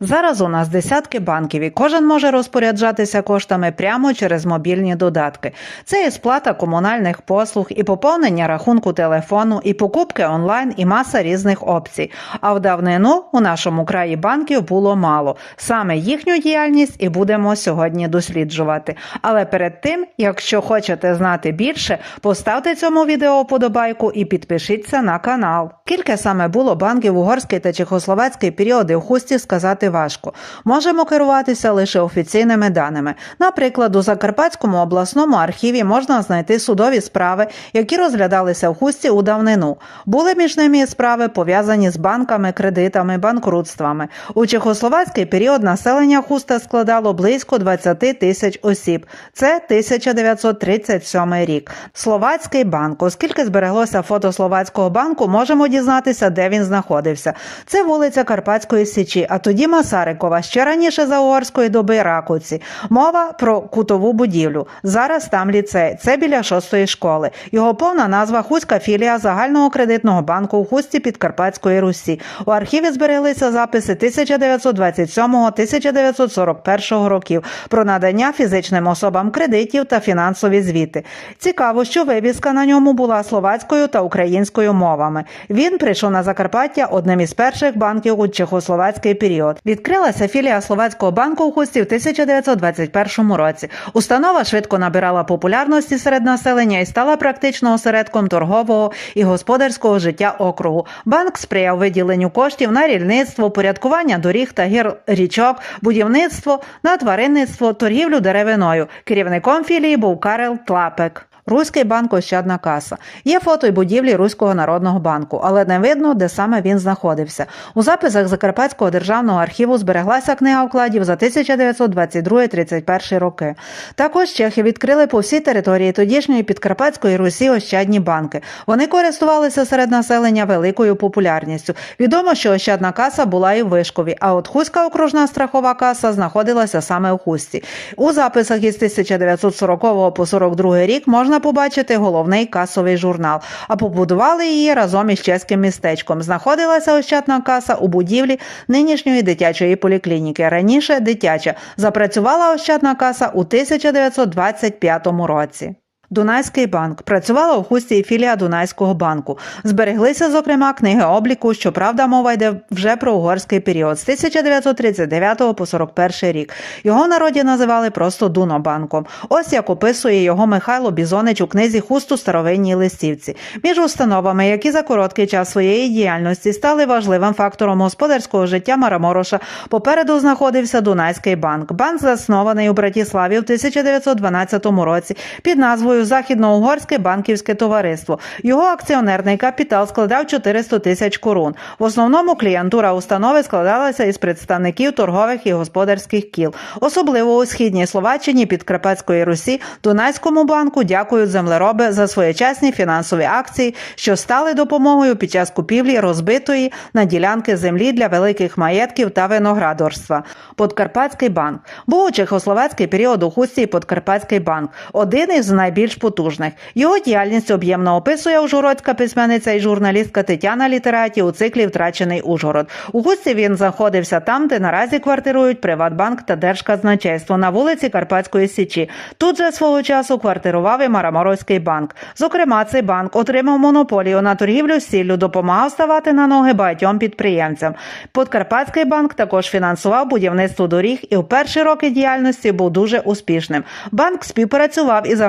Зараз у нас десятки банків, і кожен може розпоряджатися коштами прямо через мобільні додатки. Це і сплата комунальних послуг, і поповнення рахунку телефону, і покупки онлайн, і маса різних опцій. А в давнину у нашому краї банків було мало. Саме їхню діяльність і будемо сьогодні досліджувати. Але перед тим, якщо хочете знати більше, поставте цьому відео вподобайку і підпишіться на канал. Кілька саме було банків угорський та чехословацький періоди в хусті сказати важко. Можемо керуватися лише офіційними даними. Наприклад, у Закарпатському обласному архіві можна знайти судові справи, які розглядалися в хусті у давнину. Були між ними справи пов'язані з банками, кредитами, банкрутствами. У чехословацький період населення хуста складало близько 20 тисяч осіб. Це 1937 рік. Словацький банк, оскільки збереглося фото словацького банку, можемо дізнатися, де він знаходився. Це вулиця Карпатської Січі, а тоді Масарикова, ще раніше за угорської доби Ракуці. Мова про кутову будівлю. Зараз там ліцей. Це біля шостої школи. Його повна назва Хуська філія загального кредитного банку у Хусті Підкарпатської Русі. У архіві збереглися записи 1927-1941 років про надання фізичним особам кредитів та фінансові звіти. Цікаво, що вивіска на ньому була словацькою та українською мовами. Він прийшов на Закарпаття одним із перших банків у чехословацький період. Відкрилася філія словацького банку у Хусті в 1921 році. Установа швидко набирала популярності серед населення і стала практично осередком торгового і господарського життя округу. Банк сприяв виділенню коштів на рільництво, порядкування доріг та гір річок, будівництво, на тваринництво, торгівлю деревиною. Керівником філії був Карел Тлапек. Руський банк Ощадна каса. Є фото й будівлі Руського народного банку, але не видно, де саме він знаходився. У записах Закарпатського державного архіву збереглася книга вкладів за 1922-31 роки. Також чехи відкрили по всій території тодішньої Підкарпатської Русі Ощадні банки. Вони користувалися серед населення великою популярністю. Відомо, що Ощадна каса була і в Вишкові, а от Хуська окружна страхова каса знаходилася саме у Хусті. У записах із 1940 по 42 рік можна побачити головний касовий журнал. А побудували її разом із чеським містечком. Знаходилася Ощадна каса у будівлі нинішньої дитячої поліклініки. Раніше дитяча. Запрацювала Ощадна каса у 1925 році. Дунайський банк працювала у хусті філія Дунайського банку. Збереглися, зокрема, книги обліку. Щоправда, мова йде вже про угорський період з 1939 по 41 рік. Його народі називали просто Дунобанком. Ось як описує його Михайло Бізонич у книзі Хусту старовинній листівці. Між установами, які за короткий час своєї діяльності стали важливим фактором господарського життя Марамороша, попереду знаходився Дунайський банк. Банк заснований у Братіславі в 1912 році під назвою Західноугорське банківське товариство. Його акціонерний капітал складав 400 тисяч корун. В основному клієнтура установи складалася із представників торгових і господарських кіл. Особливо у східній Словаччині Підкарпатської Русі Дунайському банку дякують землероби за своєчасні фінансові акції, що стали допомогою під час купівлі розбитої на ділянки землі для великих маєтків та виноградарства. Подкарпатський банк був у чехословацький період у хусті Подкарпатський банк, один із найбільш потужних. Його діяльність об'ємно описує ужгородська письменниця і журналістка Тетяна Літераті у циклі Втрачений Ужгород. У густі він знаходився там, де наразі квартирують Приватбанк та Держказначейство на вулиці Карпатської Січі. Тут же свого часу квартирував і Мараморозький банк. Зокрема, цей банк отримав монополію на торгівлю сіллю, допомагав ставати на ноги багатьом підприємцям. Подкарпатський банк також фінансував будівництво доріг і в перші роки діяльності був дуже успішним. Банк співпрацював із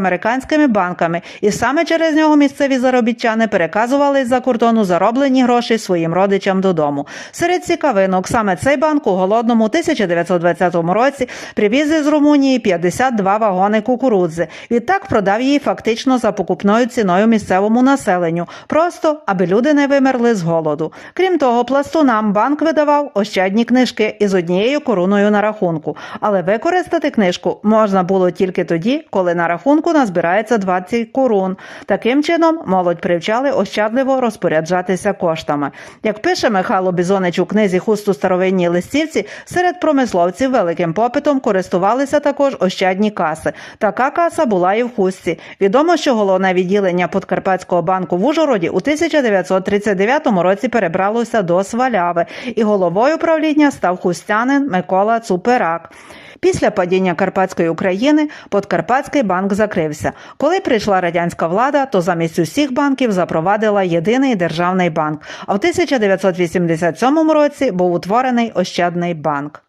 американськими банками, і саме через нього місцеві заробітчани переказували з-за кордону зароблені гроші своїм родичам додому. Серед цікавинок саме цей банк у голодному 1920 році привіз із Румунії 52 вагони кукурудзи. Відтак продав її фактично за покупною ціною місцевому населенню, просто аби люди не вимерли з голоду. Крім того, пластунам банк видавав ощадні книжки із однією коруною на рахунку, але використати книжку можна було тільки тоді, коли на рахунку назбирається залишається 20 корун. Таким чином, молодь привчали ощадливо розпоряджатися коштами. Як пише Михайло Бізонич у книзі Хусту старовинній листівці, серед промисловців великим попитом користувалися також ощадні каси. Така каса була і в хустці. Відомо, що головне відділення Подкарпатського банку в Ужгороді у 1939 році перебралося до Сваляви, і головою правління став хустянин Микола Цуперак. Після падіння Карпатської України Подкарпатський банк закрився. Коли прийшла радянська влада, то замість усіх банків запровадила єдиний державний банк. А в 1987 році був утворений Ощадний банк.